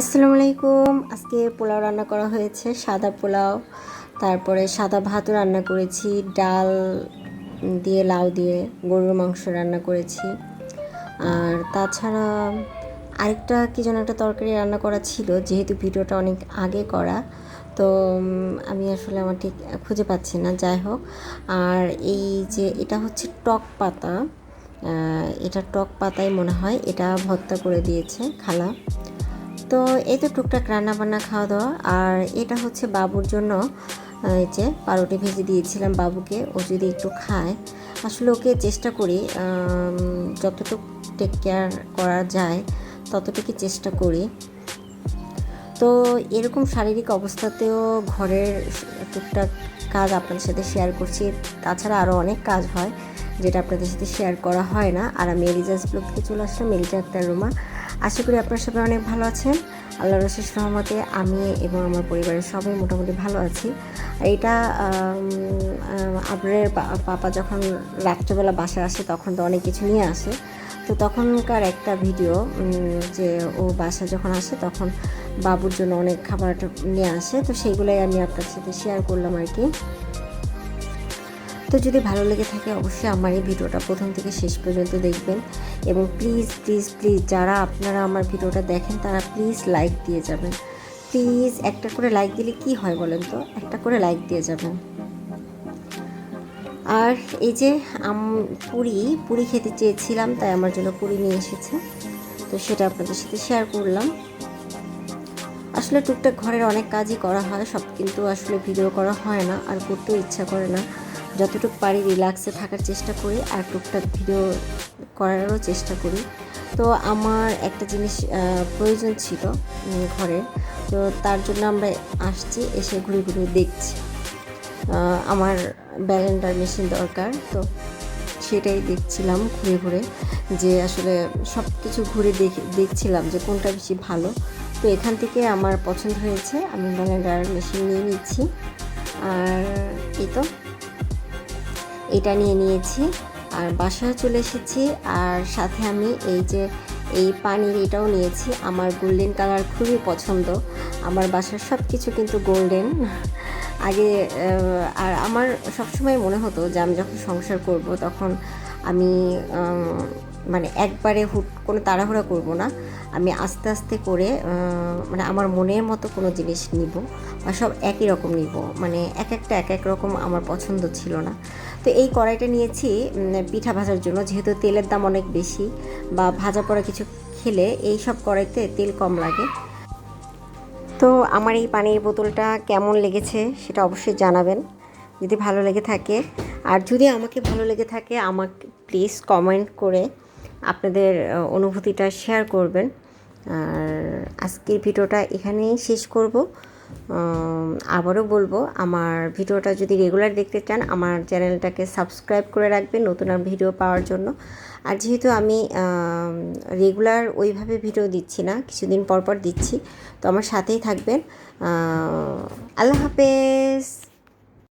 আসসালামু আলাইকুম। আজকে পোলাও রান্না করা হয়েছে, সাদা পোলাও, তারপরে সাদা ভাতও রান্না করেছি, ডাল দিয়ে লাউ দিয়ে গরুর মাংস রান্না করেছি। আর তাছাড়া আরেকটা কি যেন একটা তরকারি রান্না করা ছিল, যেহেতু ভিডিওটা অনেক আগে করা, তো আমি আসলে আমার ঠিক খুঁজে পাচ্ছি না, যাই হোক। আর এই যে এটা হচ্ছে টক পাতা এটা টক পাতাই মনে হয়, এটা ভর্তা করে দিয়েছে খালা। তো এই তো টুকটাক রান্না বান্না খাওয়া দাওয়া আর এটা হচ্ছে বাবুর জন্য এই যে পাউরুটি ভেজে দিয়েছিলাম বাবুকে। ও যদি একটু খায়, আসলে ওকে চেষ্টা করি যতটুকু টেক কেয়ার করা যায় ততটুকু চেষ্টা করি। তো এরকম শারীরিক অবস্থাতেও ঘরের টুকটাক কাজ আপনাদের সাথে শেয়ার করছি। তাছাড়া আরও অনেক কাজ হয়, যেটা আপনাদের সাথে শেয়ার করা হয় না। আর আমি এলিজাস ব্লগ থেকে চলে আসলাম এলিজা আক্তার রুমা। আশা করি আপনার সবাই অনেক ভালো আছেন। আল্লাহ রশিস রহমতে আমি এবং আমার পরিবারের সবাই মোটামুটি ভালো আছি। এটা আপনার পাপা যখন রাত্রেবেলা বাসায় আসে তখন তো অনেক কিছু নিয়ে আসে। তো তখনকার একটা ভিডিও যে ও বাসা যখন আসে তখন বাবুর জন্য অনেক খাবার নিয়ে আসে। তো সেইগুলোই আমি আপনার সাথে শেয়ার করলাম আর কি। তো যদি ভালো লেগে থাকে অবশ্যই আমার এই ভিডিওটা প্রথম থেকে শেষ পর্যন্ত দেখবেন এবং প্লিজ প্লিজ প্লিজ যারা আপনারা আমার ভিডিওটা দেখেন তারা প্লিজ লাইক দিয়ে যাবেন। প্লিজ একটা করে লাইক দিলে কি হয় বলেন তো? একটা করে লাইক দিয়ে যাবেন। আর এই যে আম, পুরি পুরি খেতে চেয়েছিলাম, তাই আমার জন্য পুরি নিয়ে এসেছে। তো সেটা আপনাদের সাথে শেয়ার করলাম। আসলে টুকটাক ঘরের অনেক কাজই করা হয়, সব কিন্তু আসলে ভিডিও করা হয় না, আর করতেও ইচ্ছা করে না। যতটুকু পারি রিল্যাক্সে থাকার চেষ্টা করি আর টুকটাক ভিডিও করারও চেষ্টা করি। তো আমার একটা জিনিস প্রয়োজন ছিল ঘরে। তো তার জন্য আমরা আসছি, এসে ঘুরে ঘুরে দেখছি আমার ব্যালেন্ডার মেশিন দরকার, তো সেটাই দেখছিলাম ঘুরে ঘুরে যে আসলে সব কিছু ঘুরে দেখে, দেখছিলাম যে কোনটা বেশি ভালো। তো এখান থেকে আমার পছন্দ হয়েছে, আমি ব্যালেন্ডার মেশিন নিয়ে নিচ্ছি। আর এই তো। এটা নিয়ে নিয়েছি, আর বাসায় চলে এসেছি, আর সাথে আমি এই যে এই পানির এটাও নিয়েছি। আমার গোল্ডেন কালার খুবই পছন্দ। আমার বাসার সব কিছু কিন্তু গোল্ডেন আগে আর আমার সবসময় মনে হতো যে আমি যখন সংসার করব তখন আমি মানে একবারে হুট কোনো তাড়াহুড়া করব না। আমি আস্তে আস্তে করে মানে আমার মনের মতো কোনো জিনিস নিব বা সব একই রকম নিব। মানে এক একটা, এক এক রকম আমার পছন্দ ছিল না। তো এই কড়াইটা নিয়েছি পিঠা ভাজার জন্য। যেহেতু তেলের দাম অনেক বেশি বা ভাজা পড়া কিছু খেলে এই সব কড়াইতে তেল কম লাগে। তো আমার এই পানির বোতলটা কেমন লেগেছে সেটা অবশ্যই জানাবেন। যদি ভালো লেগে থাকে, আর যদি আমাকে ভালো লেগে থাকে, আমাকে প্লিজ কমেন্ট করে আপনাদের অনুভূতিটা শেয়ার করবেন। আর আজকের ভিডিওটা এখানেই শেষ করব। আবারও বলব, আমার ভিডিওটা যদি রেগুলার দেখতে চান, আমার চ্যানেলটাকে সাবস্ক্রাইব করে রাখবেন নতুন আর ভিডিও পাওয়ার জন্য। আর যেহেতু আমি রেগুলার ওইভাবে ভিডিও দিচ্ছি না, কিছুদিন পর পর দিচ্ছি, তো আমার সাথেই থাকবেন। আল্লাহ হাফেজ।